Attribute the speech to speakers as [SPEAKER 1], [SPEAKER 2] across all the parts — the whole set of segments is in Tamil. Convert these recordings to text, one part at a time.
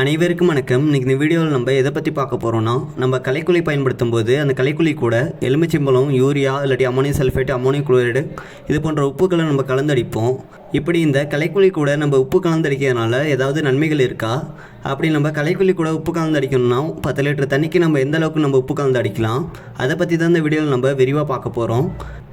[SPEAKER 1] அனைவருக்கும் வணக்கம். இன்றைக்கி இந்த வீடியோவில் நம்ம எதை பற்றி பார்க்க போகிறோம்னா நம்ம கலைக்குழி பயன்படுத்தும் போது அந்த கலைக்குழி கூட எலுமிச்சம்பழம் யூரியா இல்லாட்டி அமோனியம் சல்ஃபேட் அமோனியம் குளோரைடு இது போன்ற உப்புகளை நம்ம கலந்தடிப்போம் இப்படி இந்த கலைக்குழி கூட நம்ம உப்பு கலந்தடிக்கிறதுனால ஏதாவது நன்மைகள் இருக்கா? அப்படி நம்ம கலைக்குழி கூட உப்பு கலந்தடிக்கணும்னா பத்து லிட்டர் தண்ணிக்கு நம்ம எந்த அளவுக்கு நம்ம உப்பு கலந்து அடிக்கலாம் அதை பற்றி தான் இந்த வீடியோவில் நம்ம விரிவாக பார்க்க போகிறோம்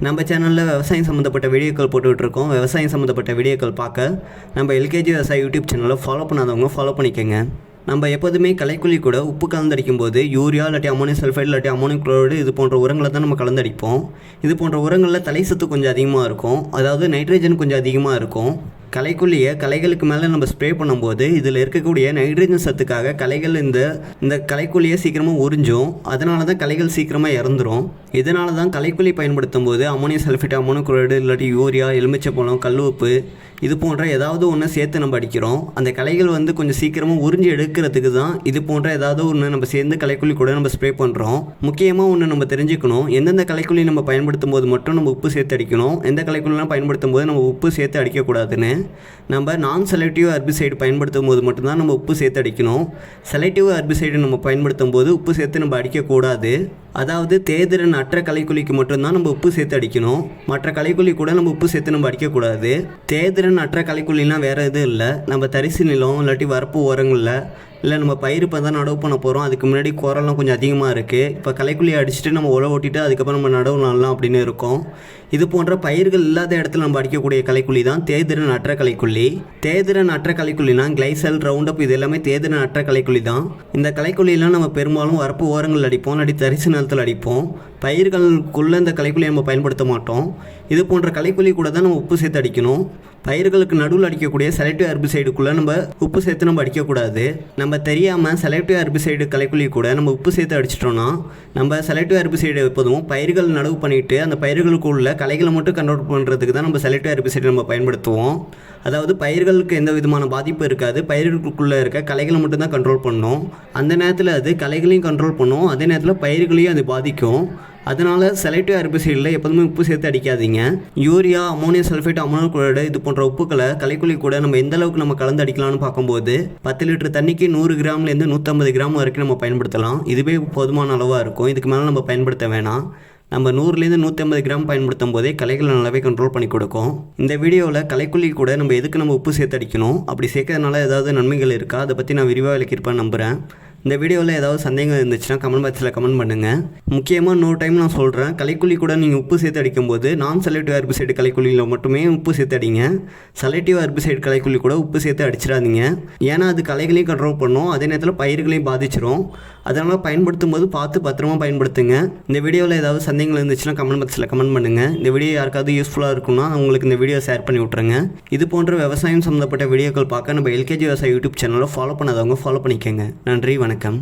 [SPEAKER 1] நம்ம சேனலில் விவசாயம் சம்மந்தப்பட்ட வீடியோக்கள் போட்டுக்கிட்டு இருக்கோம் விவசாயம் சம்மந்தப்பட்ட வீடியோக்கள் பார்க்க நம்ம எல்கேஜி விவசாய யூடியூப் சேனலை ஃபாலோ பண்ணாதவங்க ஃபாலோ பண்ணிக்கோங்க. நம்ம எப்போதுமே கலைக்குழி கூட உப்பு கலந்தடிக்கும் போது யூரியா இல்லாட்டி அமோனியம் சல்ஃபைட் இல்லாட்டி அமோனியம் குளோரைடு இது போன்ற உரங்களை தான் நம்ம கலந்தடிப்போம். இது போன்ற உரங்களில் தலை சத்து கொஞ்சம் அதிகமாக இருக்கும். அதாவது நைட்ரஜன் கொஞ்சம் அதிகமாக இருக்கும். களைக்குள்ளியை களைகளுக்கு மேலே நம்ம ஸ்ப்ரே பண்ணும்போது இதில் இருக்கக்கூடிய நைட்ரஜன் சத்துக்காக களைகள் இந்த இந்த கலைக்குள்ளியை சீக்கிரமாக உறிஞ்சும். அதனால தான் களைகள் சீக்கிரமாக இறந்துடும் இதனால தான் கலைக்குள்ளி பயன்படுத்தும் போது அமோனியம் சல்ஃபேட் அமோனியம் குளோரைடு இல்லாட்டி யூரியா எலுமிச்சப்பழம் கல் உப்பு இது போன்ற ஏதாவது ஒன்று சேர்த்து நம்ம அடிக்கிறோம். அந்த கலைகள் வந்து கொஞ்சம் சீக்கிரமாக உறிஞ்சி எடுக்கிறதுக்கு தான் இது போன்ற ஏதாவது ஒன்று நம்ம சேர்ந்து கலைக்குள்ளி கூட நம்ம ஸ்ப்ரே பண்ணுறோம் முக்கியமாக ஒன்று நம்ம தெரிஞ்சுக்கணும். எந்தெந்த கலைக்குள்ளி நம்ம பயன்படுத்தும் போது மட்டும் நம்ம உப்பு சேர்த்து அடிக்கணும். எந்த களைக்குள்ளிலாம் பயன்படுத்தும் போது நம்ம உப்பு சேர்த்து அடிக்கக்கூடாதுன்னு நம்ம நான் செலக்டிவ் ஹெர்பிசைடு பயன்படுத்தும் போது மட்டும்தான் நம்ம உப்பு சேர்த்து அடிக்கணும். செலக்டிவ் ஹெர்பிசைடு நம்ம பயன்படுத்தும் போது உப்பு சேர்த்து நம்ம அடிக்கக்கூடாது. அதாவது தேதிரன் அற்ற கலைக்குழிக்கு மட்டும்தான் நம்ம உப்பு சேர்த்து அடிக்கணும். மற்ற கலைக்குழி கூட நம்ம உப்பு சேர்த்து நம்ம அடிக்கக்கூடாது. தேதிரன் அற்ற களைக்குழிலாம் வேறு எதுவும் இல்லை. நம்ம தரிசு நிலம் இல்லாட்டி வரப்பு ஓரங்களில் இல்லை நம்ம பயிர் இப்போ தான் நடவு பண்ண போகிறோம் அதுக்கு முன்னாடி குரல்லாம் கொஞ்சம் அதிகமாக இருக்குது இப்போ களைக்குழியை அடிச்சுட்டு நம்ம உழவு ஓட்டிட்டு அதுக்கப்புறம் நம்ம நடவு நடலாம் அப்படின்னு இருக்கோம். இது போன்ற பயிர்கள் இல்லாத இடத்துல நம்ம அடிக்கக்கூடிய கலைக்குள்ளி தான் தேதிரன் அற்ற கலைக்குள்ளி தேதிரன் அற்ற களைக்குள்ளினா கிளைசல் ரவுண்டப் இது எல்லாமே தேதிரன் அற்ற கலைக்குள்ளி தான். இந்த களைக்குழியெல்லாம் நம்ம பெரும்பாலும் வரப்பு ஓரங்கள் அடிப்போம் இல்லாட்டி தரிசு நிலத்தில் அடிப்போம். பயிர்களுக்குள்ளே இந்த கலைக்குழியை நம்ம பயன்படுத்த மாட்டோம். இது போன்ற கலைக்குழி கூட தான் நம்ம உப்பு சேர்த்து அடிக்கணும். பயிர்களுக்கு நடுவில் அடிக்கக்கூடிய செலக்டிவ் ஹெர்பிசைடுக்குள்ளே நம்ம உப்பு சேர்த்து நம்ம அடிக்கக்கூடாது. நம்ம தெரியாமல் செலக்டிவ் ஹெர்பிசைடு கலைக்குழி கூட நம்ம உப்பு சேர்த்து அடிச்சிட்டோம்னா நம்ம செலக்டிவ் ஹெர்பிசைடு எப்போதும் பயிர்கள் நடவு பண்ணிவிட்டு அந்த பயிர்களுக்குள்ள களைகளை மட்டும் கண்ட்ரோல் பண்ணுறதுக்கு தான் நம்ம செலக்டிவ் ஹெர்பிசைடு நம்ம பயன்படுத்துவோம். அதாவது பயிர்களுக்கு எந்த விதமான பாதிப்பும் இருக்காது. பயிர்களுக்குள்ளே இருக்க களைகளை மட்டும்தான் கண்ட்ரோல் பண்ணும். அந்த நேரத்தில் அது களைகளையும் கண்ட்ரோல் பண்ணும். அதே நேரத்தில் பயிர்களையும் அது பாதிக்கும். அதனால் செலக்டிவ் ஹெர்பிசைடில் எப்போதுமே உப்பு சேர்த்து அடிக்காதீங்க. Urea ammonium sulphate ammonium chloride இது போன்ற உப்புக்களை கலைக்குழி கூட நம்ம எந்த அளவுக்கு நம்ம கலந்து அடிக்கலாம்னு பார்க்கும்போது பத்து லிட்டர் தண்ணிக்கு நூறு கிராம்லேருந்து நூற்றம்பது கிராம் வரைக்கும் நம்ம பயன்படுத்தலாம். இதுவே போதுமான அளவாக இருக்கும். இதுக்கு மேலே நம்ம பயன்படுத்த வேணாம். நம்ம நூறுலேருந்து நூற்றம்பது கிராம் பயன்படுத்தும் போதே கலைகளை நல்லாவே கண்ட்ரோல் பண்ணி கொடுக்கும். இந்த வீடியோவில் களைக்குள்ளி கூட நம்ம எதுக்கு நம்ம உப்பு சேர்த்து அடிக்கணும்? அப்படி சேர்க்கறதுனால ஏதாவது நன்மைகள் இருக்கா? அதை பற்றி நான் விரிவாக விளக்கியிருப்பேன் நம்புகிறேன் இந்த வீடியோவில் ஏதாவது சந்தேகம் இருந்துச்சுன்னா கமெண்ட் பாக்ஸில் கமெண்ட் பண்ணுங்கள் முக்கியமாக இன்னொரு டைம் நான் சொல்கிறேன் கலைக்குழி கூட நீங்கள் உப்பு சேர்த்து அடிக்கும்போது நான் செலக்டிவ் ஹெர்பிசைடு கலைக்குழியில் மட்டுமே உப்பு சேர்த்து அடிங்க. செலக்டிவ் ஹெர்பிசைடு கலைக்குழி கூட உப்பு சேர்த்து அடிச்சிடாதீங்க. ஏன்னா அது கலைகளையும் கண்ட்ரோல் பண்ணும். அதே நேரத்தில் பயிர்களையும் பாதிச்சிரும். அதனால் பயன்படுத்தும் போது பார்த்து பத்திரமா பயன்படுத்துங்க. இந்த வீடியோவில் ஏதாவது சந்தேகங்கள் இருந்துச்சுன்னா கமெண்ட் பாக்ஸில் கமெண்ட் பண்ணுங்கள் இந்த வீடியோ யாருக்காவது யூஸ்ஃபுல்லாக இருக்குன்னா உங்களுக்கு இந்த வீடியோ ஷேர் பண்ணி விட்ருங்க இது போன்ற விவசாயம் சம்மந்தப்பட்ட வீடியோக்கள் பார்க்க நம்ம எல்கேஜி விவசாய யூடியூப் சேனலை ஃபாலோ பண்ணாதவங்க ஃபாலோ பண்ணிக்கோங்க. நன்றி வணக்கம்.